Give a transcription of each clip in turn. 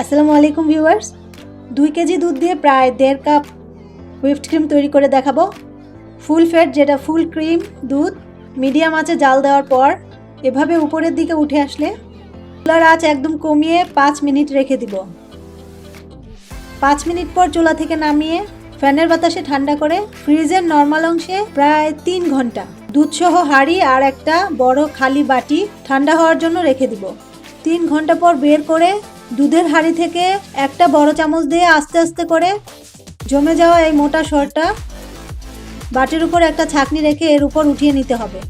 আসসালামু আলাইকুম ভিউয়ার্স। দুই কেজি দুধ দিয়ে প্রায় দেড় কাপ হুইপড ক্রিম তৈরি করে দেখাবো। ফুল ফ্যাট যেটা ফুল ক্রিম, দুধ, মিডিয়াম আঁচে জাল দেওয়ার পর এভাবে উপরের দিকে উঠে আসলে চুলার আঁচ একদম কমিয়ে পাঁচ মিনিট রেখে দিব। পাঁচ মিনিট পর চুলা থেকে নামিয়ে ফ্যানের বাতাসে ঠান্ডা করে ফ্রিজের নর্মাল অংশে প্রায় তিন ঘণ্টা দুধসহ হাঁড়ি আর একটা বড় খালি বাটি ঠান্ডা হওয়ার জন্য রেখে দিব। তিন ঘণ্টা পর বের করে দুধের হাঁড়ি থেকে একটা বড় চামচ দিয়ে আস্তে আস্তে করে জমে যাওয়া এই মোটা সরটা বাটির উপর একটা ছাকনি রেখে এর উপর উঠিয়ে নিতে হবে।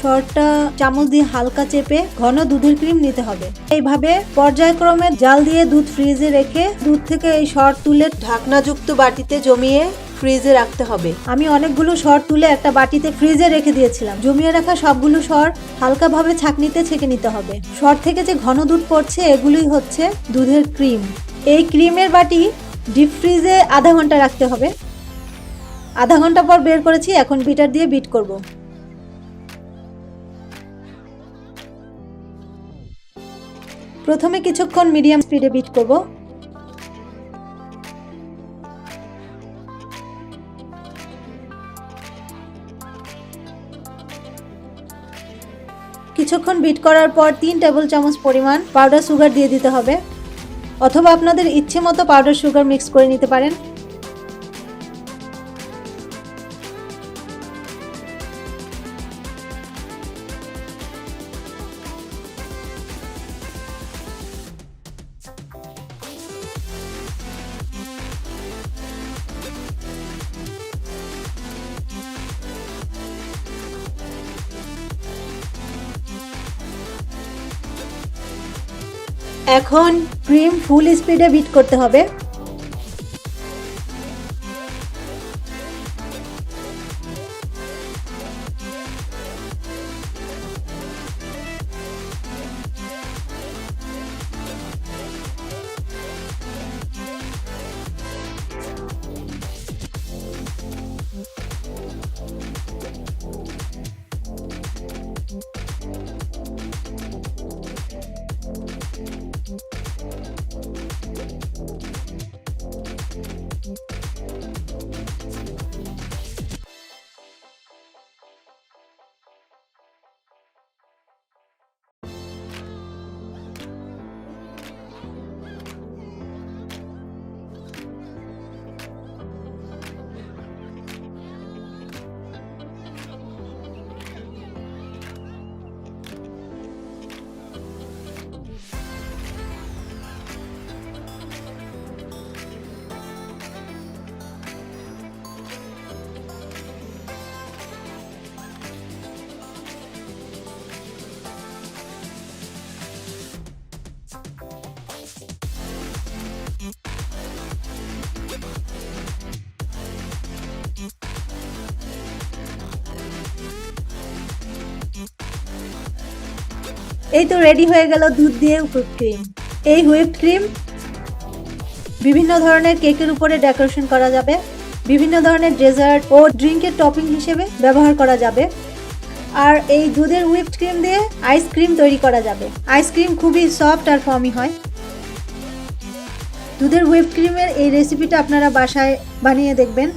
সরটা চামচ দিয়ে হালকা চেপে ঘন দুধের ক্রিম নিতে হবে। এইভাবে পর্যায়ক্রমে জাল দিয়ে দুধ ফ্রিজে রেখে দুধ থেকে এই সর তুলে ঢাকনাযুক্ত বাটিতে জমিয়ে ফ্রিজে রাখতে হবে। আমি অনেকগুলো সর তুলে একটা বাটিতে ফ্রিজে রেখে দিয়েছিলাম। জমিয়ে রাখা সবগুলো সর হালকাভাবে ছাকনিতে ছেঁকে নিতে হবে। সর থেকে যে ঘন দুধ পড়ছে, এগুলোই হচ্ছে দুধের ক্রিম। এই ক্রিমের বাটি ডিপ ফ্রিজে আধা ঘণ্টা রাখতে হবে। আধা ঘণ্টা পর বের করেছি, এখন বিটার দিয়ে বিট করব। প্রথমে কিছুক্ষণ মিডিয়াম স্পিডে বিট করব। কিছুক্ষণ বিট করার পর তিন টেবিল চামচ পরিমাণ পাউডার সুগার দিয়ে দিতে হবে। অথবা আপনাদের ইচ্ছে মতো পাউডার সুগার মিক্স করে নিতে পারেন। এখন ক্রিম ফুল স্পিডে বিট করতে হবে। এই তো রেডি হয়ে গেল দুধ দিয়ে হুইপ ক্রিম এই হুইপ ক্রিম বিভিন্ন ধরনের কেকের উপরে ডেকোরেশন করা যাবে। বিভিন্ন ধরনের ডেজার্ট ও ড্রিঙ্কের টপিং হিসেবে ব্যবহার করা যাবে। আর এই দুধের হুইপড ক্রিম দিয়ে আইসক্রিম তৈরি করা যাবে। আইসক্রিম খুবই সফট আর ফর্মি হয়। দুধের হুইপ ক্রিমের এই রেসিপিটা আপনারা বাসায় বানিয়ে দেখবেন।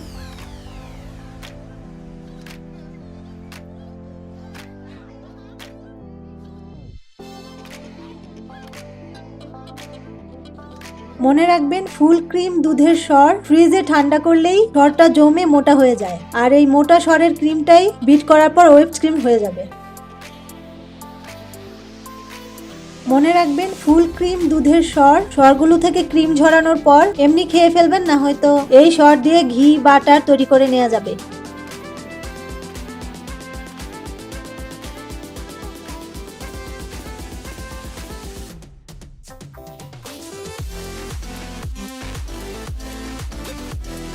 মনে রাখবেন, ফুল ক্রিম দুধের সর ফ্রিজে ঠান্ডা করলেই সরটা জমে মোটা হয়ে যায়। আর এই মোটা সরের ক্রিমটাই বিট করার পর ওয়েব ক্রিম হয়ে যাবে। মনে রাখবেন, ফুল ক্রিম দুধের সর সরগুলো থেকে ক্রিম ঝরানোর পর এমনি খেয়ে ফেলবেন না, হয়তো এই সর দিয়ে ঘি, বাটার তৈরি করে নেওয়া যাবে।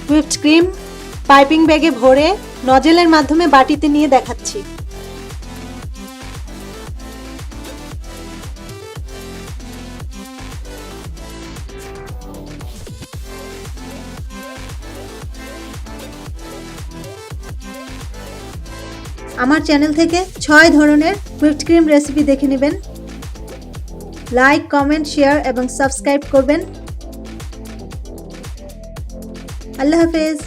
হুইপড ক্রিম পাইপিং ব্যাগে ভরে নজেলের মাধ্যমে বাটিতে নিয়ে দেখাচ্ছি। আমার চ্যানেল থেকে ছয় ধরনের হুইপড ক্রিম রেসিপি দেখে নেবেন। লাইক কমেন্ট শেয়ার এবং সাবস্ক্রাইব করবেন। আল্লাহ হাফেজ।